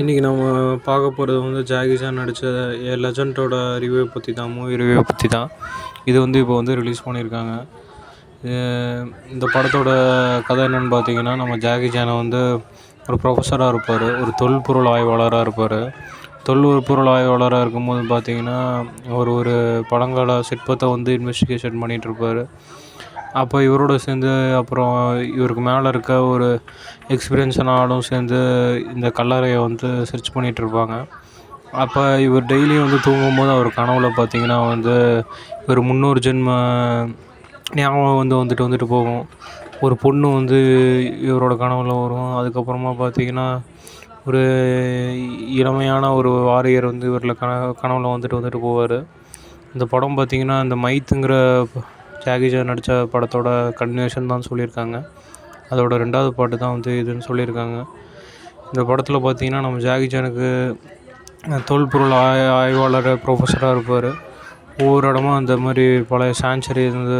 இன்றைக்கி நம்ம பார்க்க போகிறது வந்து ஜாகிஜான் நடித்த எ லெஜண்டோட ரிவ்யூ பற்றி தான் மூவி ரிவ்யூ பற்றி தான் இது வந்து இப்போ வந்து ரிலீஸ் பண்ணியிருக்காங்க. இந்த படத்தோட கதை என்னென்னு பார்த்தீங்கன்னா நம்ம ஜாகிஜானை வந்து ஒரு ப்ரொஃபஸராக இருப்பார் ஒரு தொல்பொருள் ஆய்வாளராக இருப்பார். தொல்பொருள் ஆய்வாளராக இருக்கும்போது பார்த்தீங்கன்னா அவர் ஒரு பழங்கால சிற்பத்தை வந்து இன்வெஸ்டிகேஷன் பண்ணிகிட்ருப்பார் அப்போ இவரோட சேர்ந்து அப்புறம் இவருக்கு மேலே இருக்க ஒரு எக்ஸ்பீரியன்ஸான ஆளும் சேர்ந்து இந்த கல்லறையை வந்து சர்ச் பண்ணிகிட்ருப்பாங்க அப்போ இவர் டெய்லியும் வந்து தூங்கும்போது அவர் கனவுல பார்த்தீங்கன்னா வந்து ஒரு முன்னூறு ஜென்ம ஞாபகம் வந்து வந்துட்டு வந்துட்டு போகும். ஒரு பொண்ணு வந்து இவரோட கனவுல வரும். அதுக்கப்புறமா பார்த்தீங்கன்னா ஒரு இளமையான ஒரு வாரியர் வந்து இவரில் கன கனவுல வந்துட்டு வந்துட்டு போவார். இந்த படம் பார்த்திங்கன்னா இந்த மைத்துங்கிற தியாகிஜா நடித்த படத்தோட கன்டினியூஷன் தான் சொல்லியிருக்காங்க. அதோட ரெண்டாவது பாட்டு தான் வந்து இதுன்னு சொல்லியிருக்காங்க. இந்த படத்தில் பார்த்திங்கன்னா நம்ம ஜாகிஜானுக்கு தொல்பொருள் ஆய் ஆய்வாளர் ப்ரொஃபஸராக இருப்பார். ஒவ்வொரு இடமா அந்த மாதிரி பழைய சான்ச்சுரி இருந்து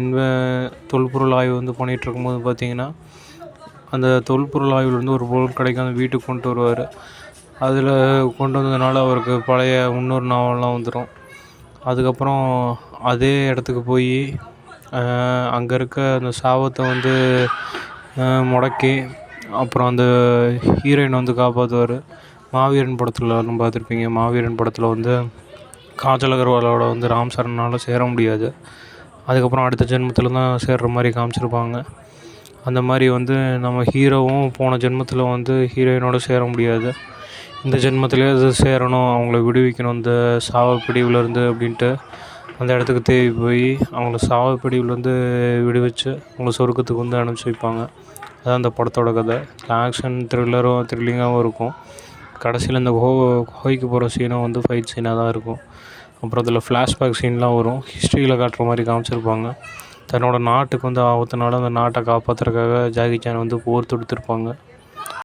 இன்வ தொல்பொருள் ஆய்வு வந்து பண்ணிகிட்டு இருக்கும்போது பார்த்தீங்கன்னா அந்த தொல்பொருள் ஆய்வுலேருந்து ஒரு பொருள் கிடைக்கும் அந்த வீட்டுக்கு கொண்டு வருவார். அதில் கொண்டு வந்ததுனால அவருக்கு பழைய முன்னோர் நாவல்லாம் வந்துடும் அதுக்கப்புறம் அதே இடத்துக்கு போய் அங்கே இருக்க அந்த சாபத்தை வந்து முடக்கி அப்புறம் அந்த ஹீரோயினை வந்து காப்பாற்றுவார் மாவீரன் படத்தில் எல்லாம் பார்த்துருப்பீங்க. மாவீரன் படத்தில் வந்து காஜல் அகர்வாலோட வந்து ராம் சரண்னால் சேர முடியாது. அதுக்கப்புறம் அடுத்த ஜென்மத்தில் தான் சேர்ற மாதிரி காமிச்சிருப்பாங்க. அந்த மாதிரி வந்து நம்ம ஹீரோவும் போன ஜென்மத்தில் வந்து ஹீரோயினோட சேர முடியாது. இந்த ஜென்மத்திலே அது சேரணும் அவங்கள விடுவிக்கணும் இந்த சாவப்பிடிவுலேருந்து அப்படின்ட்டு அந்த இடத்துக்கு தேடி போய் அவங்கள சாவப்பிடிவுலேருந்து விடுவிச்சு அவங்கள சொர்க்கத்துக்கு வந்து அனுப்பிச்சி வைப்பாங்க. அதுதான் அந்த படத்தோட கதை. ஆக்ஷன் த்ரில்லரும் த்ரில்லிங்காகவும் இருக்கும். கடைசியில் இந்த ஹோ குகைக்கு போகிற சீனும் வந்து ஃபைட் சீனாக தான் இருக்கும். அப்புறம் அதில் ஃப்ளாஷ்பேக் சீன்லாம் வரும். ஹிஸ்ட்ரியில் காட்டுற மாதிரி காமிச்சிருப்பாங்க. தன்னோட நாட்டுக்கு வந்து ஆபத்தினால அந்த நாட்டை காப்பாற்றுறதுக்காக ஜாகி சான் வந்து போர் தொடுத்திருப்பாங்க.